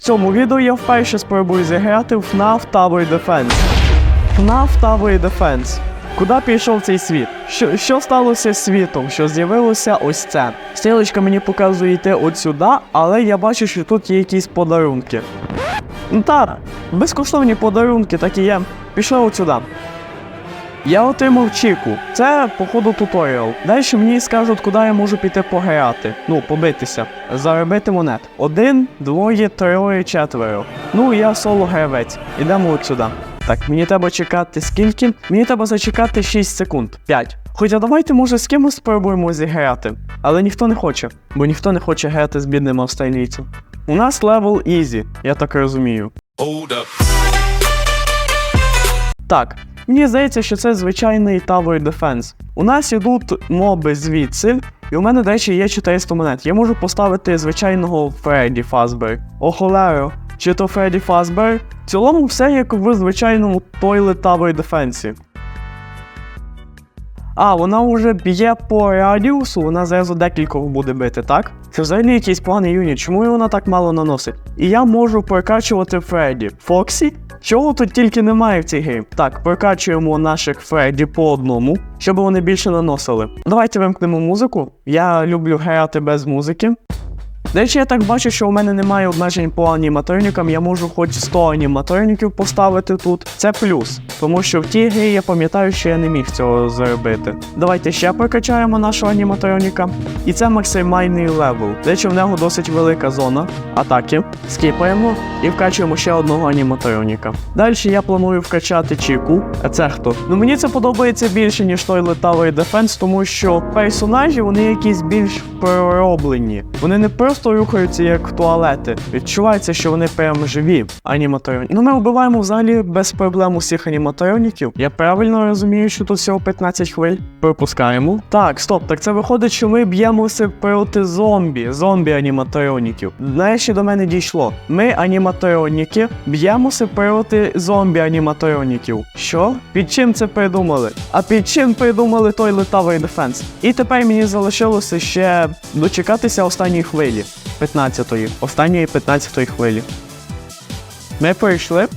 Цьому відео я вперше спробую зіграти в FNAF Tower Defense. FNAF Tower Defense. Куди пішов цей світ? Що, що сталося з світом? Що з'явилося ось це? Стрілочка мені показує йти от сюди, але я бачу, що тут є якісь подарунки. Та, безкоштовні подарунки, так і є. Пішли от сюди. Я отримав чіку. Це, походу, туторіал. Далі мені скажуть, куди я можу піти пограти. Ну, побитися. Заробити монет. Один, двоє, троє, четверо. Ну, я соло гравець. Ідемо от сюди. Так, мені треба чекати скільки? Мені треба зачекати 6 секунд. 5. Хоча давайте, може, з кимось спробуємо зіграти. Але ніхто не хоче, бо ніхто не хоче грати з бідним австралійцем. У нас левел ізі, я так розумію. Hold up. Так, мені здається, що це звичайний Tower Defense. У нас ідуть моби звідси, і у мене, до речі, є 400 монет. Я можу поставити звичайного Фредді Фазбер. О, чи то Фредді Фазбер? В цілому все як в звичайному Toilet Tower Defense. А, вона вже б'є по радіусу, вона зразу декількох буде бити, так? Це взагалі якийсь плани юні, чому вона так мало наносить? І я можу прокачувати Фредді. Фоксі? Чого тут тільки немає в цій грі? Так, прокачуємо наших Фредді по одному, щоб вони більше наносили. Давайте вимкнемо музику. Я люблю грати без музики. До я так бачу, що у мене немає обмежень по аніматорникам, я можу хоч 100 аніматорників поставити тут. Це плюс, тому що в тій грі я пам'ятаю, що я не міг цього зробити. Давайте ще прокачаємо нашого аніматроніка. І це максимальний левел. До речі, в нього досить велика зона атаки. Скіпаємо і вкачуємо ще одного аніматроніка. Далі я планую вкачати Чіку. А це хто? Ну мені це подобається більше, ніж той Tower Defense, тому що персонажі вони якісь більш пророблені. Вони не просто рухаються як туалети. Відчувається, що вони прям живі аніматроніки. Ну ми вбиваємо взагалі без проблем усіх аніматроніків. Я правильно розумію, що тут всього 15 хвиль. Пропускаємо. Так, стоп, так це виходить, що ми б'ємося проти зомбі, зомбі аніматроніків. Нарешті до мене дійшло. Ми аніматроніки б'ємося проти зомбі аніматроніків. Що? Під чим це придумали? А під чим придумали той Tower Defense? І тепер мені залишилося ще дочекатися останньої хвилі. 15-ї. Останньої 15-ї хвилі. Ми прийшли.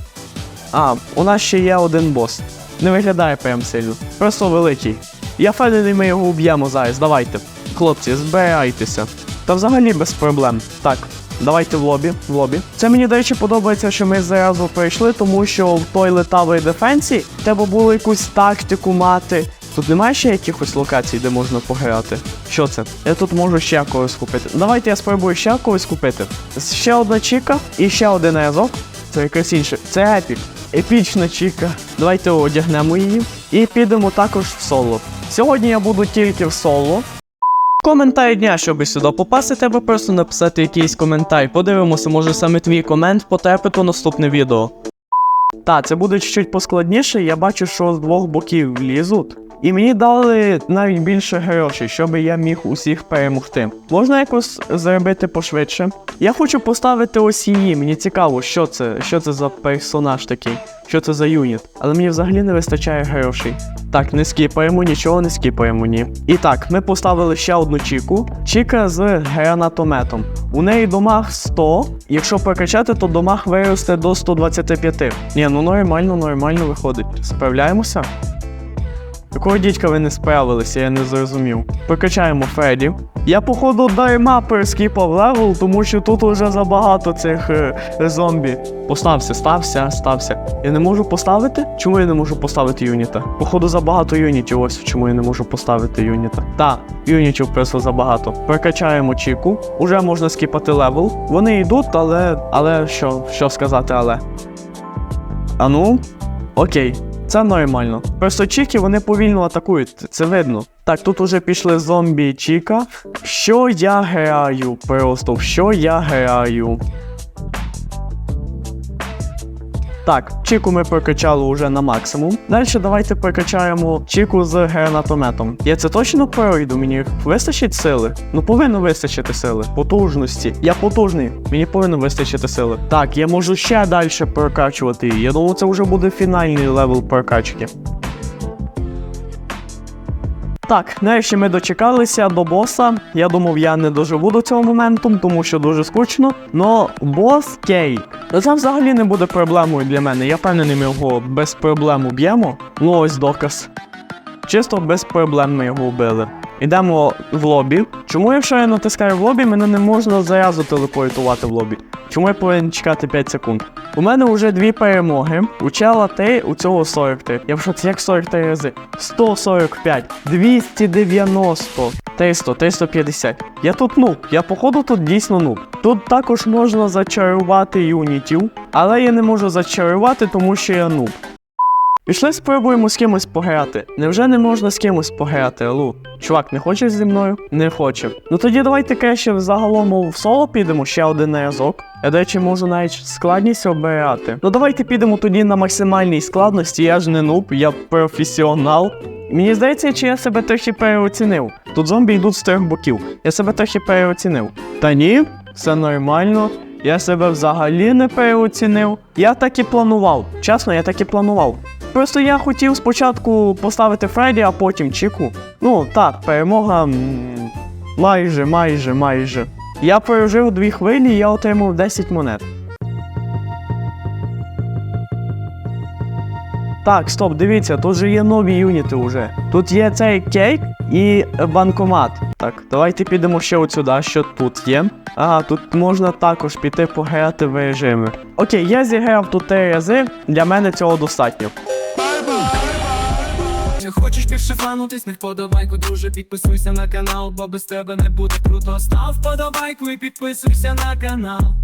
А, у нас ще є один бос. Не виглядає прям сильно. Просто великий. Я впевнений, ми його уб'ємо зараз. Давайте. Хлопці, збирайтеся. Та взагалі без проблем. Так, давайте в лобі. В лобі. Це мені, до речі, подобається, що ми зразу прийшли, тому що в той Tower Defense треба було якусь тактику мати. Тут немає ще якихось локацій, де можна пограти. Що це? Я тут можу ще когось купити. Давайте я спробую ще когось купити. Ще одна чіка і ще один разок. Це якось інше. Це епік. Епічна чіка. Давайте одягнемо її. І підемо також в соло. Сьогодні я буду тільки в соло. Коментар дня, щоб сюди попасти, треба просто написати якийсь коментар. Подивимося, може саме твій комент потрапить у наступне відео. Та, це буде чуть-чуть поскладніше. Я бачу, що з двох боків лізуть. І мені дали навіть більше грошей, щоб я міг усіх перемогти. Можна якось зробити пошвидше. Я хочу поставити ось її. Мені цікаво, що це, що це за персонаж такий, що це за юніт. Але мені взагалі не вистачає грошей. Так, не скіпаємо, нічого не скіпаємо, ні. І так, ми поставили ще одну чіку. Чіка з гранатометом. У неї домах 100. Якщо прокачати, то домах виросте до 125. Ні, ну нормально, нормально виходить. Справляємося? Якого дідька ви не справилися, я не зрозумів. Прокачаємо Фредді. Я, походу, дарма перескіпав левел, тому що тут уже забагато цих е, зомбі. Постався, стався, стався. Я не можу поставити? Чому я не можу поставити юніта? Походу, забагато юнітів, ось чому я не можу поставити юніта. Та, юнітів просто забагато. Прокачаємо Чіку. Уже можна скіпати левел. Вони йдуть, але. Але що, що сказати, але. А ну, окей. Це нормально. Просто чіки вони повільно атакують, це видно. Так, тут уже пішли зомбі Чіка. Що я граю? Просто в що я граю? Так, Чіку ми прокачали уже на максимум. Далі давайте прокачаємо Чіку з гранатометом. Я це точно пройду, мені вистачить сили? Ну повинно вистачити сили. Потужності. Я потужний, мені повинно вистачити сили. Так, я можу ще далі прокачувати. Я думаю, це вже буде фінальний левел прокачки. Так, нарешті ми дочекалися до боса. Я думав, я не доживу до цього моменту, тому що дуже скучно. Но бос Кей. Це взагалі не буде проблемою для мене. Я впевнений, ми його без проблем уб'ємо. Ну ось доказ. Чисто без проблем ми його вбили. Йдемо в лобі. Чому, якщо я натискаю в лобі, мене не можна зразу телепортувати в лобі? Чому я повинен чекати 5 секунд? У мене вже дві перемоги. У чела Т, у цього 43. Я в шоці, як 43 рази. 145, 290, 300, 350. Я тут нуб. Я походу тут дійсно нуб. Тут також можна зачарувати юнітів, але я не можу зачарувати, тому що я нуб. Пішли спробуємо з кимось пограти. Невже не можна з кимось пограти, Алу? Чувак, не хочеш зі мною? Не хоче. Ну тоді давайте краще взагалом в соло підемо ще один разок. Я, до речі, можу навіть складність обирати. Ну давайте підемо тоді на максимальній складності. Я ж не нуб, я професіонал. Мені здається, чи я себе трохи переоцінив. Тут зомбі йдуть з трьох боків. Я себе трохи переоцінив. Та ні, все нормально. Я себе взагалі не переоцінив. Я так і планував. Чесно, я так і планував. Просто я хотів спочатку поставити Фредді, а потім Чіку. Ну так, перемога. майже, майже, майже. Я пережив дві хвилі і я отримав 10 монет. Так, стоп, дивіться, тут же є нові юніти уже. Тут є цей кейк і банкомат. Так, давайте підемо ще от сюди, що тут є. Ага, тут можна також піти пограти в режими. Окей, я зіграв тут три рази, для мене цього достатньо. Чи хочеш більше фанутись, не вподобайку, друже, підписуйся на канал, бо без тебе не буде круто. Став вподобайку і підписуйся на канал.